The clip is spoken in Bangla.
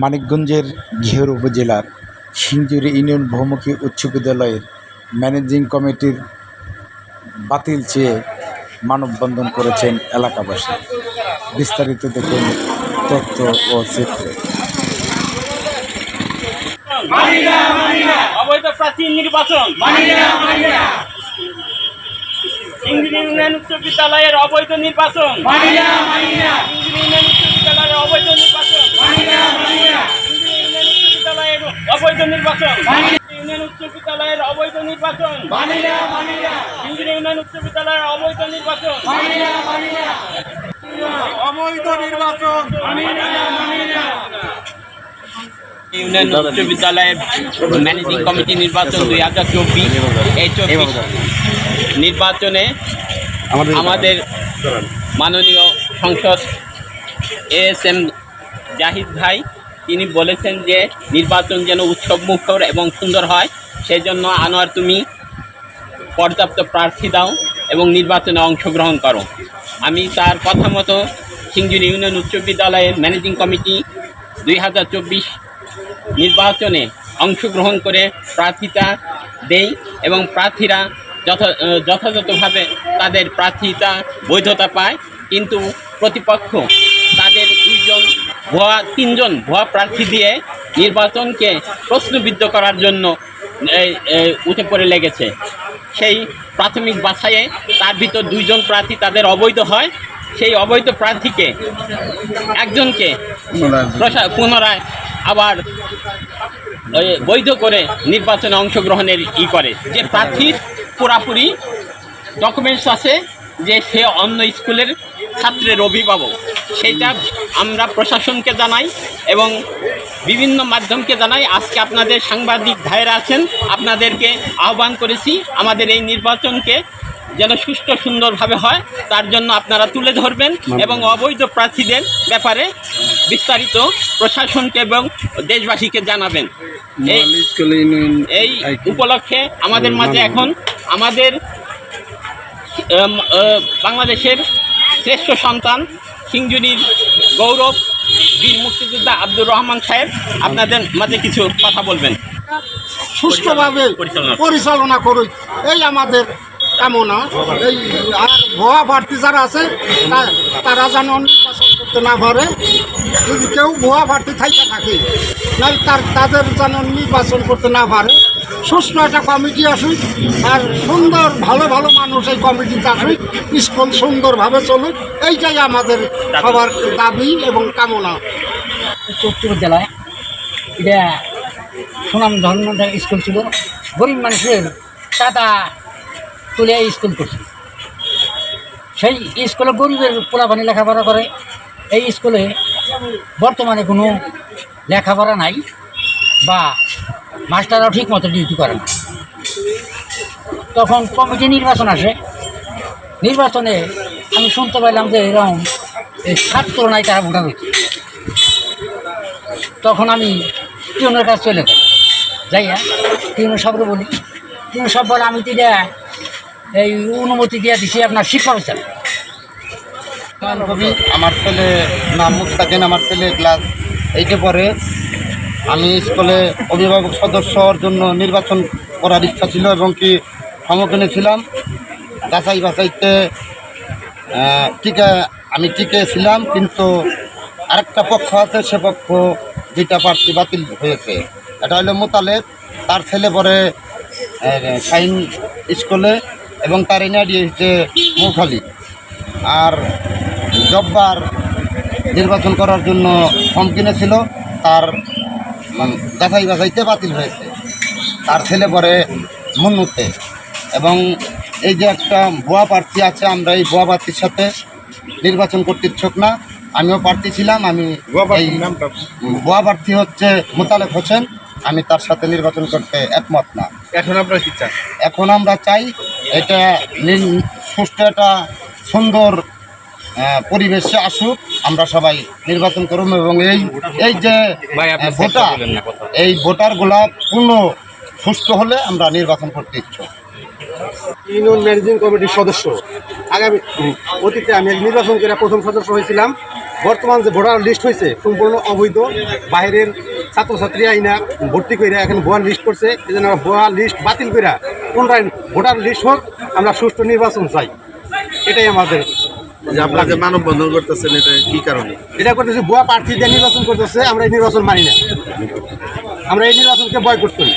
মানিকগঞ্জের ঘিওর উপজেলার সিঞ্জুরি ইউনিয়ন বহুমুখী উচ্চ বিদ্যালয়ের ম্যানেজিং কমিটির বাতিল চেয়ে মানববন্ধন করেছেন এলাকাবাসী। বিস্তারিত দেখুন তথ্য ও চিত্রে। অবৈধ নির্বাচন। ইউনিয়ন উচ্চ বিদ্যালয়ের অবৈধ নির্বাচন। ইউনিয়ন উচ্চ বিদ্যালয়ের অবৈধ নির্বাচন। ইংরেজি ইউনিয়ন উচ্চ বিদ্যালয়ের অবৈধ নির্বাচন। ইউনিয়ন উচ্চ বিদ্যালয়ের অবৈধ নির্বাচন। ইউনিয়ন উচ্চ বিদ্যালয়ের অবৈধ নির্বাচন। অবৈধ নির্বাচন। ইউনিয়ন উচ্চ বিদ্যালয়ের ম্যানেজিং কমিটি নির্বাচন দুই হাজার চব্বিশ এই চব্বিশ নির্বাচনে আমাদের মাননীয় সংসদ এস এম জাহিদ ভাই, তিনি বলেছেন যে নির্বাচন যেন উৎসব মুখর এবং সুন্দর হয় সেই জন্য আনোয়ার তুমি পর্যাপ্ত প্রার্থী দাও এবং নির্বাচনে অংশগ্রহণ করো। আমি তার কথা মতো সিংজুর ইউনিয়ন উচ্চ বিদ্যালয়ের ম্যানেজিং কমিটি দুই হাজার চব্বিশ নির্বাচনে অংশগ্রহণ করে প্রার্থিতা দেই এবং প্রার্থীরা যথা, যথাযথভাবে তাদের প্রার্থিতা বৈধতা পায়, কিন্তু প্রতিপক্ষ তাদের দুইজন ভুয়া তিনজন ভুয়া প্রার্থী দিয়ে নির্বাচনকে প্রশ্নবিদ্ধ করার জন্য উঠে পড়ে লেগেছে। সেই প্রাথমিক বাছাইয়ে তার ভিতর দুইজন প্রার্থী তাদের অবৈধ হয়। সেই অবৈধ প্রার্থীকে একজনকে পুনরায় আবার বৈধ করে নির্বাচনে অংশগ্রহণের ই করে। যে প্রার্থীর পুরাপুরি ডকুমেন্টস আছে, যে সে অন্য স্কুলের ছাত্রের অভিভাবক। সেটা আমরা প্রশাসনকে জানাই এবং বিভিন্ন মাধ্যমকে জানাই। আজকে আপনাদের সাংবাদিক ভাইরা আছেন, আপনাদেরকে আহ্বান করেছি আমাদের এই নির্বাচনকে যেন সুষ্ঠু সুন্দরভাবে হয়, তার জন্য আপনারা তুলে ধরবেন এবং অবৈধ প্রার্থীদের ব্যাপারে বিস্তারিত প্রশাসনকে এবং দেশবাসীকে জানাবেন। এই উপলক্ষে আমাদের মাঝে এখন আমাদের বাংলাদেশের শ্রেষ্ঠ সন্তান সিংজুরির গৌরব বীর মুক্তিযোদ্ধা আব্দুর রহমান সাহেব আপনাদের মাঝে কিছু কথা বলবেন। সুষ্ঠুভাবে পরিচালনা। করুক। এই আমাদের কামনা। এই আর ভুয়া প্রার্থী যারা আছে তারা যেন নির্বাচন করতে না পারে। যদি কেউ ভুয়া প্রার্থী থাইকা থাকে নাহলে তার তাদের যেন নির্বাচন করতে না পারে। সুষ্ঠু একটা কমিটি আসুক আর সুন্দর, ভালো ভালো মানুষ এই কমিটিতে আসুক স্কুল সুন্দরভাবে চলুক, এইটাই আমাদের সবার দাবি এবং কামনা। উচ্চ বিদ্যালয় এটা সুনাম ধর্ম স্কুল ছিল। গরিব মানুষের টাকা তুলে স্কুল করছে। সেই স্কুলে গরিবের পোলাপানি লেখাপড়া করে। এই স্কুলে বর্তমানে কোনো লেখাপড়া নাই বা মাস্টাররাও ঠিক মতো ডিউটি করে না। তখন কমিটি নির্বাচন আসে। নির্বাচনে আমি শুনতে পাইলাম যে এরকম এই ছাত্র নাই তারা ভোটার হচ্ছে তখন আমি টিউনের কাছে চলে যাই যাইয়া টিউনের সবকে বলি। টিউনের সব বলে, আমি তো এই অনুমতি দিয়ে দিছি, আপনার শিক্ষা বিচার আমার ছেলে নাম মুস্তাকিন আমার ছেলে ক্লাস এইটে পড়ে। আমি স্কুলে অভিভাবক সদস্য জন্য নির্বাচন করার ইচ্ছা ছিল এবং কি সম্মুখীনে ছিলাম যাচাই বাছাইতে টিকে, আমি টিকে ছিলাম কিন্তু আরেকটা পক্ষ আছে, সে পক্ষ দুইটা প্রার্থী বাতিল হয়েছে। এটা হলো মোতালেব, তার ছেলে পরে সাইন স্কুলে এবং তার এনআইডি হচ্ছে মৌখালী আর জব্বার নির্বাচন করার জন্য ফর্ম কিনেছিল, তার যাচাই বাছাইতে বাতিল হয়েছে। তার ছেলে পরে মুন্নুতে। এবং এই যে একটা ভুয়া প্রার্থী আছে আমরা এই ভুয়া প্রার্থীর সাথে নির্বাচন করতে ইচ্ছুক না। আমিও প্রার্থী ছিলাম আমি এই ভুয়া প্রার্থী হচ্ছে মোতালেক হোসেন। আমি তার সাথে নির্বাচন করতে একমত না। এখন আপনার কি চান? এখন আমরা চাই এটা সুষ্ঠু একটা সুন্দর পরিবেশে আসুক আমরা সবাই নির্বাচন করুন এবং এই এই যে ভোটার এই ভোটারগুলা পূর্ণ সুষ্ঠু হলে আমরা নির্বাচন করতে ইচ্ছুক। ইউনিয়ন ম্যানেজিং কমিটির সদস্য। আগামী অতীতে আমি নির্বাচন করে প্রথম সদস্য হয়েছিলাম। বর্তমান যে ভোটার লিস্ট হয়েছে সম্পূর্ণ অবৈধ। বাইরের ছাত্রছাত্রী আইনা ভর্তি করে এখন ভুয়া লিস্ট করছে। এই জন্য আমরা ভুয়া লিস্ট বাতিল করে পুনরায় ভোটার লিস্ট হোক আমরা সুষ্ঠু নির্বাচন চাই। এটাই আমাদের যে আপনাকে মানববন্ধন করতেছেন এটা কি কারণে? এটা করতেছে, ভুয়া প্রার্থী দিয়ে নির্বাচন করতেছে, আমরা এই নির্বাচন মানি না। আমরা এই নির্বাচনকে বয়কট করি।